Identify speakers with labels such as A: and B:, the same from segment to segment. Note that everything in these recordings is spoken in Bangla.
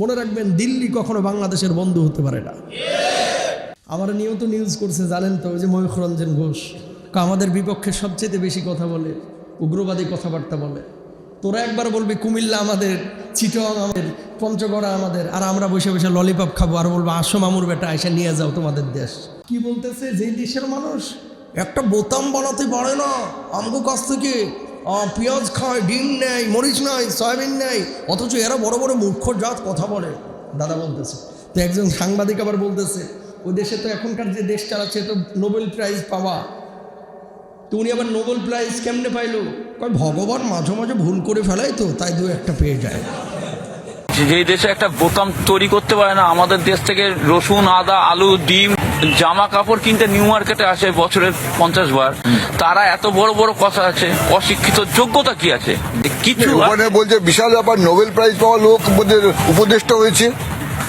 A: মনে রাখবেন, দিল্লি কখনো বাংলাদেশের বন্ধু হতে পারে না। আমার নিয়ত নিউজ করছে, জানেন তো যে ময়ূখরঞ্জন ঘোষ। কা, আমাদের বিপক্ষে সবচেয়ে বেশি কথা বলে, উগ্রবাদী কথাবার্তা বলে। তোরা একবার বলবি, কুমিল্লা আমাদের, চিটং আমাদের, পঞ্চগড়া আমাদের, আর আমরা বসে বসে ললিপপ খাব, আর বলব, আসো মামুর বেটা, এসে নিয়ে যাও তোমাদের দেশ। কি বলতেছে যে দেশের মানুষ? একটা বোতাম বানাতে পারে না, আমগো কাছ থেকে। পেঁয়াজ খায়, ডিম নেয়, মরিচ নাই, সয়াবিন নেয়, অথচ এরা বড় বড় মূর্খ জাত কথা বলে, দাদা বলতেছে। তো একজন সাংবাদিক আবার বলতেছে, ওই দেশে তো এখনকার যে দেশ চালাচ্ছে তো নোবেল প্রাইজ পাওয়া। তো উনি আবার নোবেল প্রাইজ কেমনে পাইল? কয়, ভগবান মাঝে মাঝে ভুল করে ফেলাই তো, তাই দু একটা পেয়ে যায়।
B: যেই দেশে একটা বোতাম তৈরি করতে পারে না আমাদের দেশ থেকে রসুন আদা আলু ডিম জামা কাপড় কিনতে নিউ মার্কেটে আসে বছরের পঞ্চাশ বার। তারা এত বড় বড় কথা আছে অশিক্ষিত যোগ্যতা কি আছে? কিছু
C: ওখানে বলছে বিশাল ব্যাপার নোবেল প্রাইজ পাওয়া লোক উপদেষ্টা হয়েছে।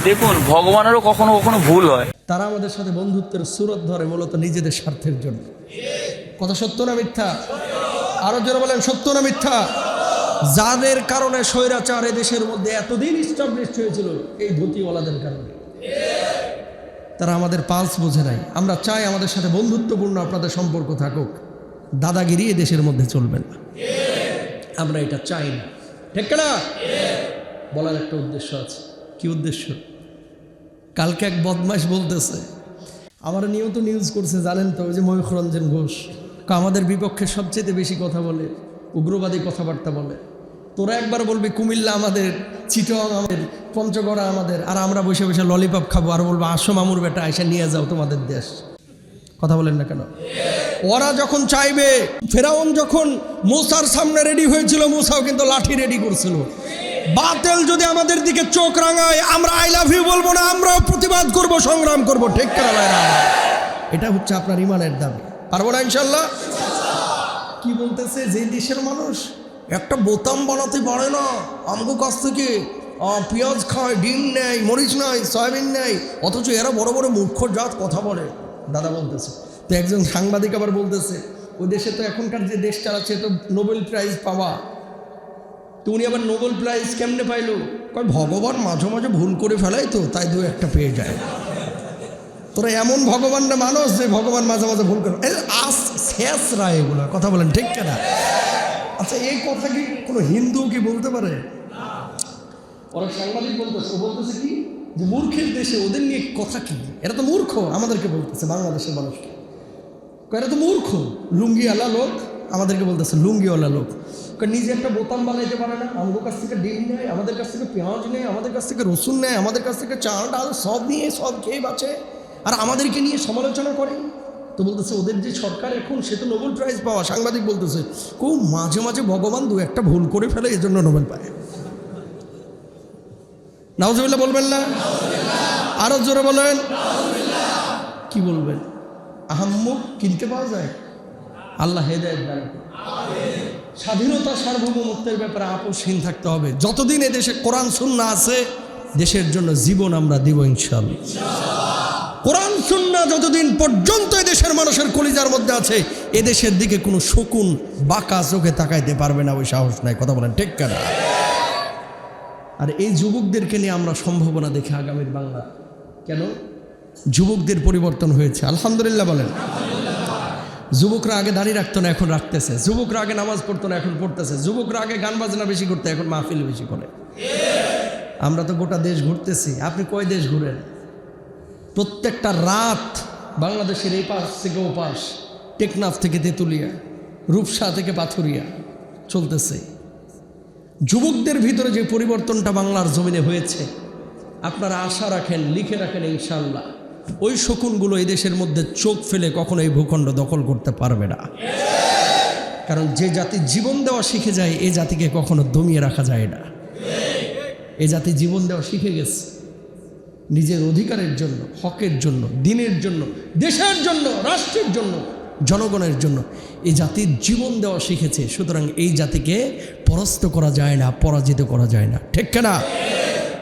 B: দেখুন ভগবানেরও কখনো কখনো ভুল হয়।
A: তারা আমাদের সাথে বন্ধুত্বের সুরত ধরে মূলত নিজেদের স্বার্থের জন্য। কথা সত্য না মিথ্যা? আরও জোরে বলেন সত্য না মিথ্যা? যাদের কারণে স্বৈরাচার দেশের মধ্যে এতদিন স্টাবলিশ হয়েছিল, এই ধুতিওয়ালাদের কারণে। তারা আমাদের পালস বোঝে নাই। আমরা চাই আমাদের সাথে বন্ধুত্বপূর্ণ আপনাদের সম্পর্ক থাকুক। দাদাগিরি এ দেশের মধ্যে চলবে না। আমরা এটা চাই না। ঠিক না বলার একটা উদ্দেশ্য আছে। কি উদ্দেশ্য? কালকে এক বদমাস বলতেছে, আমার নিয়ত নিউজ করছে, জানেন তো, ওই যে ময়ূখরঞ্জন ঘোষ। আমাদের বিপক্ষে সবচেয়ে বেশি কথা বলে। উগ্রবাদী কথাবার্তা বলে। তোরা একবার বলবি, কুমিল্লা আমাদের, চিটং আমাদের, পঞ্চগড়া আমাদের, আর আমরা বসে বসে ললিপপ খাব, আর বলব, আসো মামুর বেটা, এসে নিয়ে যাও তোমাদের দেশ। কথা বলেন না কেন? ওরা যখন চাইবে, ফেরাউন যখন মোসার সামনে রেডি হয়েছিল, মোসাও কিন্তু লাঠি রেডি করছিল। বাতেল যদি আমাদের দিকে চোখ রাঙায়, আমরা আই লাভ ইউ বলব না, আমরাও প্রতিবাদ করব, সংগ্রাম করব, ঠিক করা এটা হচ্ছে আপনার ইমানের দাবি। পারব না ইনশাল্লাহ? কি বলতেছে যে দেশের মানুষ? একটা বোতাম বানাতে পারে না। আমগো কাছ থেকে পেঁয়াজ খায়, ডিম নেয়, মরিচ নাই সয়াবিন নেয়, অথচ এরা বড় বড় মূর্খ জাত কথা বলে। দাদা বলতেছে। তো একজন সাংবাদিক আবার বলতেছে ওই দেশে তো এখনকার যে দেশ চালাচ্ছে তো নোবেল প্রাইজ পাওয়া। তো উনি আবার নোবেল প্রাইজ কেমনে পাইলো? কয়, ভগবান মাঝে মাঝে ভুল করে ফেলাই তো, তাই দু একটা পেয়ে যায়। তোরা এমন ভগবান না মানুষ যে ভগবান মাঝে মাঝে ভুল করে আস রায় এগুলো কথা বলেন ঠিক কেনা? আচ্ছা এই কথা কি কোনো হিন্দু কি বলতে পারে? ওরা সাংবাদিক বলতেছে বলতেছে কি? যে মূর্খের দেশে ওদের নিয়ে কথা কি? এরা তো মূর্খ আমাদেরকে বলতেছে বাংলাদেশের মানুষকে। এরা তো মূর্খ লুঙ্গিওয়ালা লোক আমাদেরকে বলতেছে লুঙ্গিওয়ালা লোক। কয়, নিজে একটা বোতাম বানাইতে পারে না আমাদের কাছ থেকে ডিম নেয় আমাদের কাছ থেকে পেঁয়াজ নেয় আমাদের কাছ থেকে রসুন নেয় আমাদের কাছ থেকে চাল ডাল সব নিয়ে সব খেয়ে বাঁচে আর আমাদেরকে নিয়ে সমালোচনা করে। তো বলতেছে, ওদের যে সরকার এখন, সে তো নোবেল প্রাইজ পাওয়া। সাংবাদিক বলতেছে কেউ মাঝে মাঝে ভগবান দু একটা ভুল করে ফেলে এই জন্য নোবেল পায়। নাওজবিল্লা বলবেন না? আরও জোরে বলেন। কি বলবেন? আহাম্মুক কিনতে পাওয়া যায়? আল্লাহ হেদায়ত স্বাধীনতা সার্বভৌমত্বের ব্যাপারে আপোষহীন থাকতে হবে। যতদিন এদেশে কোরআন শূন্য আছে, দেশের জন্য জীবন আমরা দিব ইনশাল্লাহ কোরআন সুন্না যতদিন পর্যন্ত এ দেশের মানুষের কলিজার মধ্যে আছে, এ দেশের দিকে কোনো শকুন বাঁকা চোখে তাকাইতে পারবে না, ওই সাহস নাই। কথা বলেন ঠিক কেনা? আর এই যুবকদেরকে নিয়ে আমরা সম্ভাবনা দেখি আগামীর বাংলা। কেন? যুবকদের পরিবর্তন হয়েছে। আলহামদুলিল্লাহ বলেন। যুবকরা আগে দাঁড়িয়ে রাখতো না, এখন রাখতেছে। যুবকরা আগে নামাজ পড়তো না, এখন পড়তেছে। যুবকরা আগে গান বাজনা বেশি করতো, এখন মাহফিল বেশি করে। আমরা তো গোটা দেশ ঘুরতেছি। আপনি কয় দেশ ঘুরেন? প্রত্যেকটা রাত বাংলাদেশের এই পাশ থেকে ও পাশ টেকনাফ থেকে তেঁতুলিয়া, রূপসা থেকে পাথুরিয়া চলতেছে। যুবকদের ভিতরে যে পরিবর্তনটা বাংলার জমিনে হয়েছে, আপনারা আশা রাখেন, লিখে রাখেন ইনশাল্লাহ ওই শকুনগুলো এই দেশের মধ্যে চোখ ফেলে কখনো এই ভূখণ্ড দখল করতে পারবে না। কারণ যে জাতি জীবন দেওয়া শিখে যায়, এ জাতিকে কখনো দমিয়ে রাখা যায় না। এ জাতি জীবন দেওয়া শিখে গেছে। নিজের অধিকারের জন্য, হকের জন্য, দিনের জন্য, দেশের জন্য, রাষ্ট্রের জন্য, জনগণের জন্য এই জাতির জীবন দেওয়া শিখেছে। সুতরাং এই জাতিকে পরাস্ত করা যায় না, পরাজিত করা যায় না। ঠিক না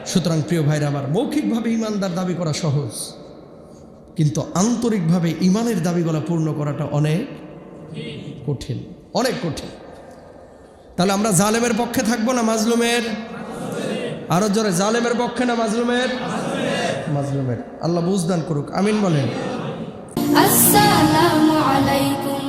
A: সুতরাং প্রিয় ভাইরা আমার, মৌখিকভাবে ইমানদার দাবি করা সহজ। কিন্তু আন্তরিকভাবে ইমানের দাবিগুলো পূর্ণ করাটা অনেক কঠিন অনেক কঠিন। তাহলে আমরা জালেমের পক্ষে থাকব না মাজলুমের? আরও জোরে, জালেমের পক্ষে না মাজলুমের? মাজলুমের। আল্লাহ বুঝদান করুক আমিন বলেন।
D: আসসালামু আলাইকুম।